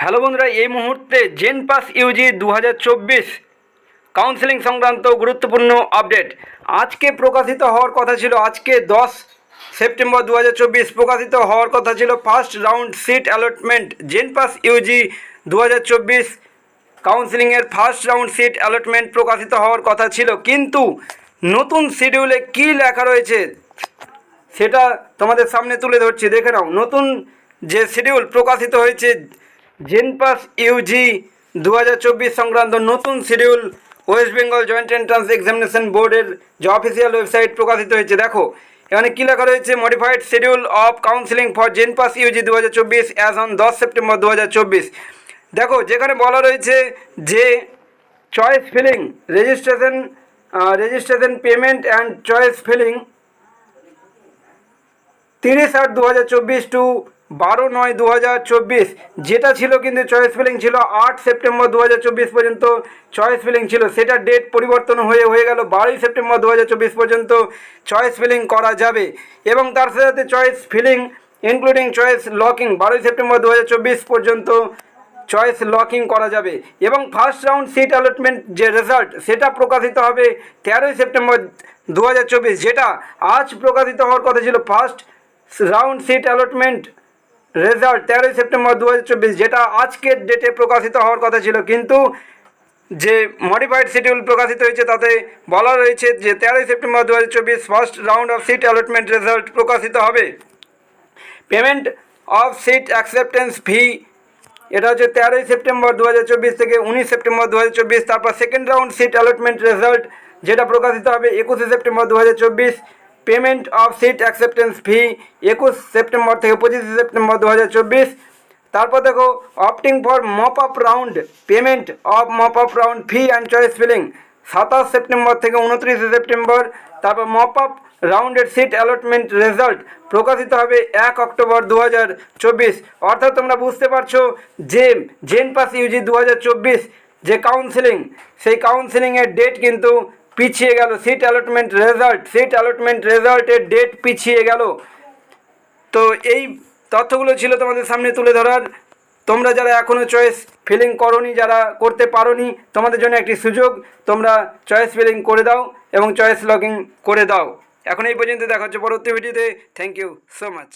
Hello বন্ধুরা, এই মুহূর্তে জেন পাস ইউজি দু হাজার চব্বিশ কাউন্সেলিং সংক্রান্ত গুরুত্বপূর্ণ আপডেট আজকে প্রকাশিত হওয়ার কথা ছিল, আজকে দশ সেপ্টেম্বর দু হাজার চব্বিশ প্রকাশিত হওয়ার কথা ছিল first round seat allotment JENPAS UG দু হাজার চব্বিশ কাউন্সেলিংয়ের ফার্স্ট রাউন্ড সিট অ্যালটমেন্ট প্রকাশিত হওয়ার কথা ছিল। কিন্তু নতুন শিডিউলে কী লেখা রয়েছে, সেটা তোমাদের সামনে তুলে ধরছি। দেখে নাও, নতুন যে শিডিউল প্রকাশিত হয়েছে জেনপাস ইউজি দু হাজার চব্বিশ সংক্রান্ত নতুন schedule West Bengal joint entrance examination বোর্ডের যে অফিসিয়াল ওয়েবসাইট প্রকাশিত হয়েছে, দেখো। এখানে কী লেখা রয়েছে? Modified schedule of counselling for JENPAS UG দু হাজার চব্বিশ অ্যাজ অন দশ সেপ্টেম্বর দু হাজার চব্বিশ। দেখো, যেখানে বলা রয়েছে যে choice filling registration registration payment and choice filling তিরিশ আট দু হাজার চব্বিশ টু বারো নয় দু যেটা ছিল কিন্তু চয়েস ফিলিং ছিল আট সেপ্টেম্বর দু হাজার চব্বিশ পর্যন্ত চয়েস ফিলিং ছিল। সেটা ডেট পরিবর্তন হয়ে হয়ে গেল বারোই সেপ্টেম্বর দু হাজার চব্বিশ পর্যন্ত চয়েস ফিলিং করা যাবে। এবং তার সাথে সাথে choice filling including choice locking বারোই সেপ্টেম্বর দু হাজার চব্বিশ পর্যন্ত চয়েস লকিং করা যাবে। এবং ফার্স্ট রাউন্ড সিট অ্যালটমেন্ট যে রেজাল্ট সেটা প্রকাশিত হবে তেরোই সেপ্টেম্বর দু হাজার চব্বিশ। যেটা আজ প্রকাশিত হওয়ার কথা ছিল। First round seat allotment result তেরোই সেপ্টেম্বর দু হাজার চব্বিশ, যেটা আজকের ডেটে প্রকাশিত হওয়ার কথা ছিল, কিন্তু যে মডিফাইড শিডিউল প্রকাশিত হয়েছে, তাতে বলা রয়েছে যে তেরোই সেপ্টেম্বর দু হাজার চব্বিশ first round of seat allotment result প্রকাশিত হবে। Payment of seat acceptance fee এটা হচ্ছে তেরোই সেপ্টেম্বর দু হাজার চব্বিশ থেকে উনিশ সেপ্টেম্বর দু হাজার চব্বিশ, তারপর second round seat allotment result যেটা প্রকাশিত হবে একুশে সেপ্টেম্বর দু হাজার চব্বিশ। Payment of seat acceptance fee একুশ সেপ্টেম্বর থেকে পঁচিশে সেপ্টেম্বর দু হাজার চব্বিশ। তারপর দেখো opting for mop up round payment of mop up round fee and choice filling সাতাশ সেপ্টেম্বর থেকে উনত্রিশে সেপ্টেম্বর। তারপর মপ আপ রাউন্ডের সিট অ্যালটমেন্ট রেজাল্ট প্রকাশিত হবে এক অক্টোবর দু হাজার চব্বিশ। অর্থাৎ তোমরা বুঝতে পারছ যে জেন পাস ইউজি দু হাজার চব্বিশ যে কাউন্সিলিং সেই কাউন্সিলিংয়ের ডেট কিন্তু পিছিয়ে গেল seat allotment result seat allotment রেজাল্টের ডেট পিছিয়ে গেল। তো এই তথ্যগুলো ছিল তোমাদের সামনে তুলে ধরার। তোমরা যারা এখনও চয়েস ফিলিং করনি, যারা করতে পারোনি, তোমাদের জন্য একটি সুযোগ, তোমরা চয়েস ফিলিং করে দাও এবং চয়েস লগিং করে দাও। এখন এই পর্যন্ত দেখা হচ্ছে পরবর্তী ভিডিওতে থ্যাংক ইউ সো মাচ